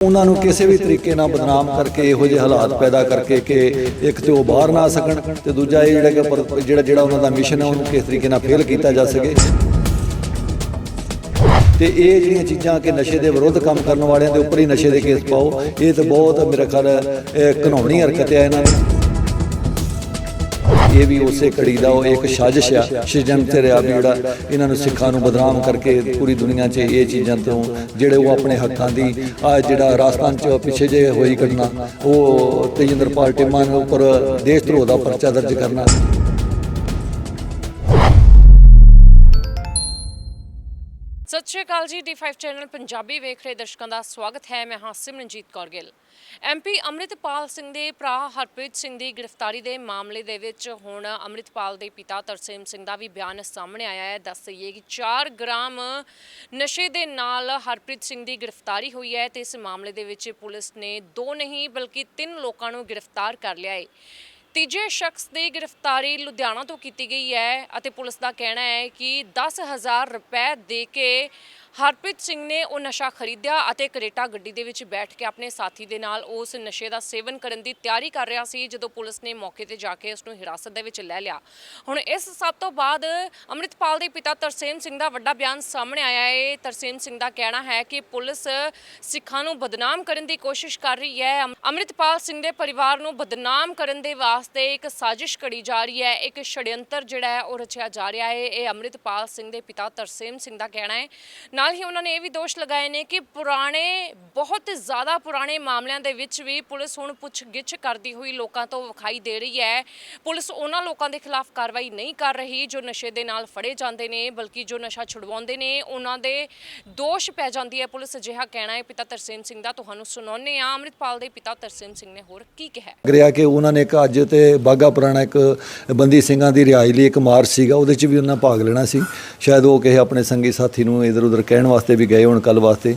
ਉਹਨਾਂ ਨੂੰ ਕਿਸੇ ਵੀ ਤਰੀਕੇ ਨਾਲ ਬਦਨਾਮ ਕਰਕੇ ਇਹੋ ਜਿਹੇ ਹਾਲਾਤ ਪੈਦਾ ਕਰਕੇ ਕਿ ਇੱਕ ਤੇ ਉਹ ਬਾਹਰ ਨਾ ਆ ਸਕਣ ਤੇ ਦੂਜਾ ਇਹ ਜਿਹੜਾ ਕਿ ਜਿਹੜਾ ਜਿਹੜਾ ਉਹਨਾਂ ਦਾ ਮਿਸ਼ਨ ਹੈ ਉਹਨੂੰ ਕਿਸ ਤਰੀਕੇ ਨਾਲ ਫੇਲ ਕੀਤਾ ਜਾ ਸਕੇ। ਤੇ ਇਹ ਜਿਹੜੀਆਂ ਚੀਜ਼ਾਂ ਕਿ ਨਸ਼ੇ ਦੇ ਵਿਰੁੱਧ ਕੰਮ ਕਰਨ ਵਾਲਿਆਂ ਦੇ ਉੱਪਰ ਹੀ ਨਸ਼ੇ ਦੇ ਕੇਸ ਪਾਓ, ਇਹ ਤਾਂ ਬਹੁਤ ਮੇਰਾ ਖਿਆਲ ਹੈ ਹਰਕਤ ਹੈ ਇਹਨਾਂ ਦੀ। ਇਹ ਵੀ ਉਸੇ ਕੜੀ ਦਾ ਉਹ ਇੱਕ ਸਾਜ਼ਿਸ਼ ਆ ਸ਼ਿਜੰਤ ਰਿਆ ਵੀ ਜਿਹੜਾ ਇਹਨਾਂ ਨੂੰ ਸਿੱਖਾਂ ਨੂੰ ਬਦਨਾਮ ਕਰਕੇ ਪੂਰੀ ਦੁਨੀਆ 'ਚ ਇਹ ਚੀਜ਼ਾਂ ਤੋਂ ਜਿਹੜੇ ਉਹ ਆਪਣੇ ਹੱਕਾਂ ਦੀ, ਆ ਜਿਹੜਾ ਰਾਜਸਥਾਨ 'ਚ ਪਿੱਛੇ ਜੇ ਹੋਈ ਘਟਨਾ, ਉਹ ਤੇਜਿੰਦਰਪਾਲ ਟਿਮਾ ਦੇ ਉੱਪਰ ਦੇਸ਼ ਧਰੋਹ ਦਾ ਪਰਚਾ ਦਰਜ ਕਰਨਾ। ਸਤਿ ਸ਼੍ਰੀ ਅਕਾਲ ਜੀ D5 ਚੈਨਲ ਪੰਜਾਬੀ ਵੇਖ ਰਹੇ ਦਰਸ਼ਕਾਂ ਦਾ ਸਵਾਗਤ ਹੈ। ਮੈਂ ਹਾਂ ਸਿਮਰਨਜੀਤ ਕੌਰ ਗਿੱਲ। ਐਮਪੀ ਅੰਮ੍ਰਿਤਪਾਲ ਸਿੰਘ ਦੇ ਭਰਾ ਹਰਪ੍ਰੀਤ ਸਿੰਘ ਦੀ ਗ੍ਰਿਫਤਾਰੀ ਦੇ ਮਾਮਲੇ ਦੇ ਵਿੱਚ ਹੁਣ ਅੰਮ੍ਰਿਤਪਾਲ ਦੇ ਪਿਤਾ ਤਰਸੇਮ ਸਿੰਘ ਦਾ ਵੀ ਬਿਆਨ ਸਾਹਮਣੇ ਆਇਆ ਹੈ। ਦੱਸ ਦਈਏ ਕਿ 4 ਗ੍ਰਾਮ ਨਸ਼ੇ ਦੇ ਨਾਲ ਹਰਪ੍ਰੀਤ ਸਿੰਘ ਦੀ ਗ੍ਰਿਫਤਾਰੀ ਹੋਈ ਹੈ ਤੇ ਇਸ ਮਾਮਲੇ ਦੇ ਵਿੱਚ ਪੁਲਿਸ ਨੇ ਦੋ ਨਹੀਂ, ਬਲਕਿ ਤਿੰਨ ਲੋਕਾਂ ਨੂੰ ਗ੍ਰਿਫਤਾਰ ਕਰ ਲਿਆ ਹੈ। ਤੀਜੇ ਸ਼ਖਸ ਦੀ ਗ੍ਰਿਫਤਾਰੀ ਲੁਧਿਆਣਾ ਤੋਂ ਕੀਤੀ ਗਈ ਹੈ ਅਤੇ ਪੁਲਿਸ ਦਾ ਕਹਿਣਾ ਹੈ ਕਿ 10000 ਰੁਪਏ ਦੇ ਕੇ ਹਰਪ੍ਰੀਤ ਸਿੰਘ ਨੇ ਉਹ ਨਸ਼ਾ ਖਰੀਦਿਆ ਅਤੇ ਕਰੇਟਾ ਗੱਡੀ ਦੇ ਵਿੱਚ ਬੈਠ ਕੇ ਆਪਣੇ ਸਾਥੀ ਦੇ ਨਾਲ ਉਸ ਨਸ਼ੇ ਦਾ ਸੇਵਨ ਕਰਨ ਦੀ ਤਿਆਰੀ ਕਰ ਰਿਹਾ ਸੀ, ਜਦੋਂ ਪੁਲਿਸ ਨੇ ਮੌਕੇ ਤੇ ਜਾ ਕੇ ਉਸ ਨੂੰ ਹਿਰਾਸਤ ਦੇ ਵਿੱਚ ਲੈ ਲਿਆ। ਹੁਣ ਇਸ ਸਭ ਤੋਂ ਬਾਅਦ ਅੰਮ੍ਰਿਤਪਾਲ ਦੇ ਪਿਤਾ ਤਰਸੇਮ ਸਿੰਘ ਦਾ ਵੱਡਾ ਬਿਆਨ ਸਾਹਮਣੇ ਆਇਆ ਹੈ। ਤਰਸੇਮ ਸਿੰਘ ਦਾ ਕਹਿਣਾ ਹੈ ਕਿ ਪੁਲਿਸ ਸਿੱਖਾਂ ਨੂੰ ਬਦਨਾਮ ਕਰਨ ਦੀ ਕੋਸ਼ਿਸ਼ ਕਰ ਰਹੀ ਹੈ। ਅੰਮ- ਅੰਮ੍ਰਿਤਪਾਲ ਸਿੰਘ ਦੇ ਪਰਿਵਾਰ ਨੂੰ ਬਦਨਾਮ ਕਰਨ ਦੇ ਵਾਸਤੇ ਇੱਕ ਸਾਜ਼ਿਸ਼ ਘੜੀ ਜਾ ਰਹੀ ਹੈ। ਇੱਕ ਛੜਯੰਤਰ ਜਿਹੜਾ ਹੈ ਉਹ ਰਚਿਆ ਜਾ ਰਿਹਾ ਹੈ। ਇਹ ਅੰਮ੍ਰਿਤਪਾਲ ਸਿੰਘ ਦੇ ਪਿਤਾ ਤਰਸੇਮ ਸਿੰਘ ਦਾ ਕਹਿਣਾ ਹੈ। ਨਾਲ ਹੀ ਉਹਨਾਂ ਨੇ ਇਹ ਵੀ ਦੋਸ਼ ਲਗਾਏ ਨੇ ਕਿ ਪੁਰਾਣੇ, ਬਹੁਤ ਜ਼ਿਆਦਾ ਪੁਰਾਣੇ ਮਾਮਲਿਆਂ ਦੇ ਵਿੱਚ ਵੀ ਪੁਲਿਸ ਹੁਣ ਪੁੱਛਗਿੱਛ ਕਰਦੀ ਹੋਈ ਲੋਕਾਂ ਤੋਂ ਵਿਖਾਈ ਦੇ ਰਹੀ ਹੈ। ਪੁਲਿਸ ਉਹਨਾਂ ਲੋਕਾਂ ਦੇ ਖਿਲਾਫ ਕਾਰਵਾਈ ਨਹੀਂ ਕਰ ਰਹੀ ਜੋ ਨਸ਼ੇ ਦੇ ਨਾਲ ਫੜੇ ਜਾਂਦੇ ਨੇ, ਬਲਕਿ ਜੋ ਨਸ਼ਾ ਛੁਡਵਾਉਂਦੇ ਨੇ, ਉਹਨਾਂ ਦੇ ਦੋਸ਼ ਪੈ ਜਾਂਦੀ ਹੈ। ਪੁਲਿਸ ਅਜਿਹਾ ਕਹਿਣਾ ਹੈ। ਪਿਤਾ ਤਰਸੇਮ ਸਿੰਘ ਦਾ ਤੁਹਾਨੂੰ ਸੁਣਾਉਂਦੇ ਆ ਅੰਮ੍ਰਿਤਪਾਲ ਦੇ ਪਿਤਾ ਤਰਸੇਮ ਸਿੰਘ ਨੇ ਹੋਰ ਕੀ ਕਿਹਾ ਗਰਿਆ ਕਿ ਉਹਨਾਂ ਨੇ ਇੱਕ ਅੱਜ ਤੇ ਬਾਗਾ ਪੁਰਾਣਾ ਇੱਕ ਬੰਦੀ ਸਿੰਘਾਂ ਦੀ ਰਿਹਾਈ ਲਈ ਇੱਕ ਮਾਰਚ ਸੀਗਾ। ਉਹਦੇ 'ਚ ਵੀ ਉਹਨਾਂ ਭਾਗ ਲੈਣਾ ਸੀ। ਸ਼ਾਇਦ ਉਹ ਕਿਸੇ ਆਪਣੇ ਸੰਗੀ ਸਾਥੀ ਨੂੰ ਇਧਰ ਉਧਰ ਕਹਿਣ ਵਾਸਤੇ ਵੀ ਗਏ ਹੋਣ ਕੱਲ ਵਾਸਤੇ।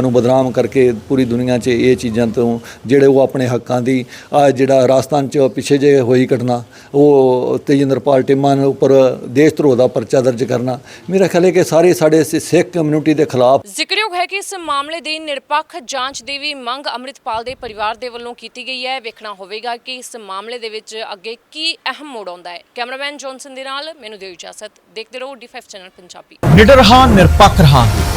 ਨੂੰ ਬਦਨਾਮ ਕਰਕੇ ਪੂਰੀ ਦੁਨੀਆ 'ਚ ਇਹ ਚੀਜ਼ਾਂ ਤੋਂ ਜਿਹੜੇ ਉਹ ਆਪਣੇ ਹੱਕਾਂ ਦੀ ਆ ਜਿਹੜਾ ਰਾਜਸਥਾਨ 'ਚ ਪਿੱਛੇ ਜੇ ਹੋਈ ਘਟਨਾ ਉਹ ਤੇਜਿੰਦਰਪਾਲ ਟਿਮਾ ਦੇ ਉੱਪਰ ਦੇਸ਼ ਧਰੋਹ ਦਾ ਪਰਚਾ ਦਰਜ ਕਰਨਾ। ਮੇਰਾ ਖਿਆਲ ਹੈ ਕਿ ਸਾਰੇ ਸਾਡੇ ਸਿੱਖ ਕਮਿਊਨਿਟੀ ਦੇ ਖਿਲਾਫ ਜ਼ਿਕਰਯੋਗ ਹੈ ਕਿ ਇਸ ਮਾਮਲੇ ਦੀ ਨਿਰਪੱਖ ਜਾਂਚ ਦੀ ਵੀ ਮੰਗ ਅੰਮ੍ਰਿਤਪਾਲ ਦੇ ਪਰਿਵਾਰ ਦੇ ਵੱਲੋਂ ਕੀਤੀ ਗਈ ਹੈ। ਵੇਖਣਾ ਹੋਵੇਗਾ ਕਿ ਇਸ ਮਾਮਲੇ ਦੇ ਵਿੱਚ ਅੱਗੇ ਕੀ ਅਹਿਮ ਮੋੜ ਆਉਂਦਾ ਹੈ। ਕੈਮਰਾਮੈਨ ਜੌਨਸਨ ਦੇ ਨਾਲ ਮੈਨੂੰ ਦਿਓ ਇਜਾਜ਼ਤ ਦੇਖਦੇ ਰਹੋ D5 ਚੈਨਲ ਪੰਜਾਬੀ। ਨਿਡਰ ਹਾਂ ਨਿਰਪੱਖ ਰਹਾਂਗੇ